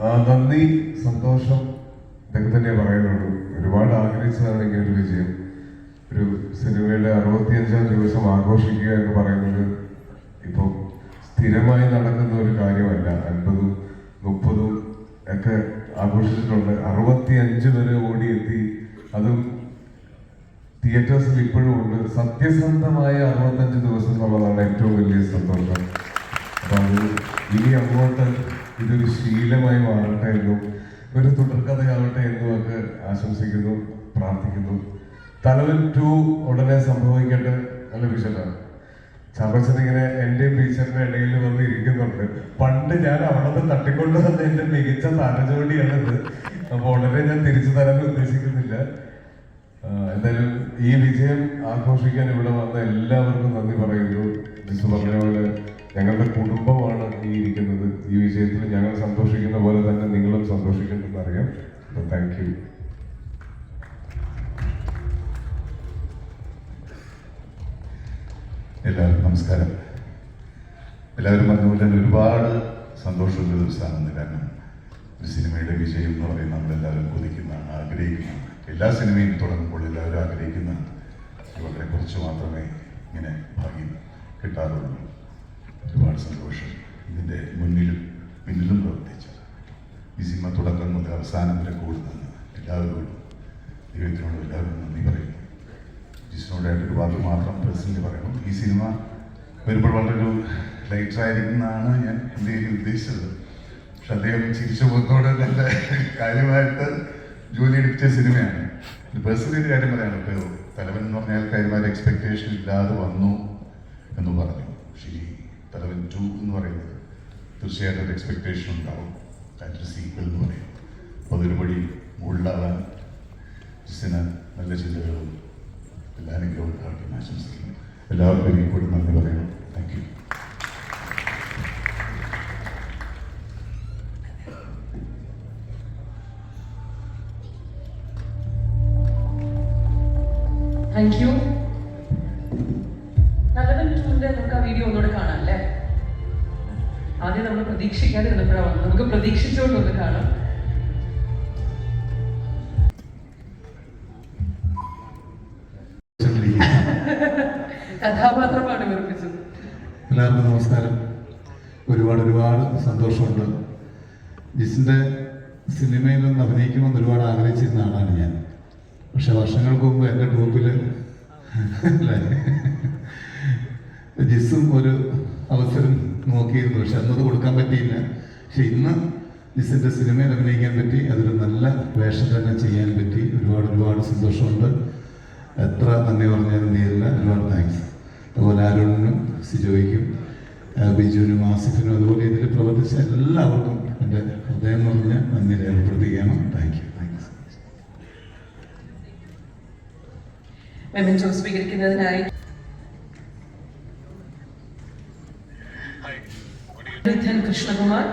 നന്ദി സന്തോഷം. ഇതൊക്കെ തന്നെ പറയുന്നുള്ളൂ. ഒരുപാട് ആഗ്രഹിച്ചതാണ് ഇങ്ങനെ ഒരു വിജയം. ഒരു സിനിമയുടെ അറുപത്തിയഞ്ചാം ദിവസം ആഘോഷിക്കുക എന്ന് പറയുന്നത് ഇപ്പം സ്ഥിരമായി നടക്കുന്ന ഒരു കാര്യമല്ല. അൻപതും മുപ്പതും ഒക്കെ ആഘോഷിച്ചിട്ടുണ്ട്. അറുപത്തിയഞ്ച് വരെ ഓടിയെത്തി. അതും തിയേറ്റേഴ്സിൽ ഇപ്പോഴും ഉണ്ട്. സത്യസന്ധമായ അറുപത്തഞ്ച് ദിവസം എന്നുള്ളതാണ് ഏറ്റവും വലിയ സന്തോഷം. അപ്പൊ ഇനി അങ്ങോട്ട് ഇതൊരു ശീലമായി മാറട്ടെ എന്നും ഒരു തുടർക്കഥയാവട്ടെ എന്നും ഒക്കെ ആശംസിക്കുന്നു പ്രാർത്ഥിക്കുന്നു. തലവൻ ടു ഉടനെ സംഭവിക്കട്ടെ നല്ല വിഷയമാണ് ചാമ്പച്ചൻ ഇങ്ങനെ എന്റെയും ടീച്ചറിന്റെ ഇടയിൽ വന്ന് ഇരിക്കുന്നുണ്ട്. പണ്ട് ഞാൻ അവിടെ നിന്ന് തട്ടിക്കൊണ്ട് വന്ന എന്റെ മികച്ച താരജോടിയാണിത് അപ്പൊ ഉടനെ ഞാൻ തിരിച്ചു തരാൻ ഉദ്ദേശിക്കുന്നില്ല. എന്തായാലും ഈ വിജയം ആഘോഷിക്കാൻ ഇവിടെ വന്ന എല്ലാവർക്കും നന്ദി പറയുന്നു. ജിസു ഞങ്ങളുടെ കുടുംബമാണ് ഈ ഇരിക്കുന്നത് ഈ വിജയത്തിൽ ഞങ്ങൾ സന്തോഷിക്കുന്ന പോലെ തന്നെ നിങ്ങളും സന്തോഷിക്കുന്നുണ്ടെന്ന് അറിയാം. താങ്ക് യു എല്ലാവർക്കും നമസ്കാരം. എല്ലാവരും പറഞ്ഞ തന്നെ ഒരുപാട് സന്തോഷമുള്ള ദിവസമാണെന്ന് കാരണം ഒരു സിനിമയുടെ വിജയം എന്ന് പറയുന്നത് നമ്മളെല്ലാവരും കൊതിക്കുന്നതാണ് ആഗ്രഹിക്കുന്നതാണ്. എല്ലാ സിനിമയും തുടങ്ങുമ്പോൾ എല്ലാവരും ആഗ്രഹിക്കുന്നതാണ്. ഇവരെ കുറിച്ച് മാത്രമേ ഇങ്ങനെ ഭാഗ്യം കിട്ടാറുള്ളൂ. ഒരുപാട് സന്തോഷം ഇതിന്റെ മുന്നിലും പിന്നിലും പ്രവർത്തിച്ചു ഈ സിനിമ തുടക്കം മുതൽ അവസാനം വരെ കൂടുന്നത് എല്ലാവരോടും ദൈവത്തിനോട് എല്ലാവരും നന്ദി പറയുന്നു. ജിസിനോടായിട്ടൊരു വാക്ക് മാത്രം പ്രസിഡന്റ് പറയണം. ഈ സിനിമ വരുമ്പോൾ വളരെ ഒരു ലൈറ്റ് ആയിരിക്കുന്നതാണ് ഞാൻ എന്റെ ഒരു ഉദ്ദേശിച്ചത്. പക്ഷെ അദ്ദേഹം ചിരിച്ച മുഖത്തോടെ നല്ല കാര്യമായിട്ട് ജോലി എടുപ്പിച്ച സിനിമയാണ്. പേഴ്സണലി ഒരു കാര്യം പറയാണ് ഇപ്പോൾ തലവൻ എന്ന് പറഞ്ഞാൽ കാര്യമായ എക്സ്പെക്ടേഷൻ ഇല്ലാതെ വന്നു എന്ന് പറഞ്ഞു. പക്ഷേ ഈ തലവൻ ടു എന്ന് പറയുന്നത്. തീർച്ചയായിട്ടും ഒരു എക്സ്പെക്ടേഷൻ ഉണ്ടാവും. അതിന്റെ സീക്വൽ എന്ന് പറയും. അപ്പോൾ അതൊരു വഴി മുകളിലാവാൻ ജിസിന് നല്ല ചിന്തകളും എല്ലാ അനുഗ്രഹവും ഉണ്ടാവട്ടെ ആശംസിക്കുന്നു. എല്ലാവർക്കും ഒരിക്കൽ കൂടി നന്ദി പറയണം താങ്ക് യു താങ്ക് യു നല്ലതും നമുക്ക് ആ വീഡിയോ ഒന്നുകൂടെ കാണാം അല്ലേ? ആദ്യം നമ്മൾ പ്രതീക്ഷിക്കാതെ ഇരുന്നപ്പോഴാണ് വന്നത്. നമുക്ക് പ്രതീക്ഷിച്ചുകൊണ്ട് ഒന്ന് കാണാം എല്ലാവർക്കും നമസ്കാരം. ഒരുപാട് ഒരുപാട് സന്തോഷമുണ്ട്. ജിസിന്റെ സിനിമയിൽ നിന്ന് അഭിനയിക്കണമെന്ന് ഒരുപാട് ആഗ്രഹിച്ചിരുന്ന ആളാണ് ഞാൻ. പക്ഷെ വർഷങ്ങൾക്ക് മുമ്പ് എന്റെ ഗ്രൂപ്പിൽ ജിസും ഒരു അവസരം നോക്കിയിരുന്നു പക്ഷെ അന്നത് കൊടുക്കാൻ പറ്റിയില്ല. പക്ഷെ ഇന്ന് ജിസിന്റെ സിനിമയിൽ അഭിനയിക്കാൻ പറ്റി അതൊരു നല്ല വേഷം തന്നെ ചെയ്യാൻ പറ്റി. ഒരുപാട് ഒരുപാട് സന്തോഷമുണ്ട്. എത്ര നന്ദി പറഞ്ഞാലും തീരില്ല ഒരുപാട് താങ്ക്സ് അതുപോലെ അരുണിനും സിജോയ്ക്കും ബിജുവിനും ആസിഫിനും അതുപോലെ ഇതിൽ പ്രവർത്തിച്ച എല്ലാവർക്കും എന്റെ ഹൃദയം നിറഞ്ഞ നന്ദി രേഖപ്പെടുത്തുകയാണ്. Thank you thanks Hayır. Krishna Kumar.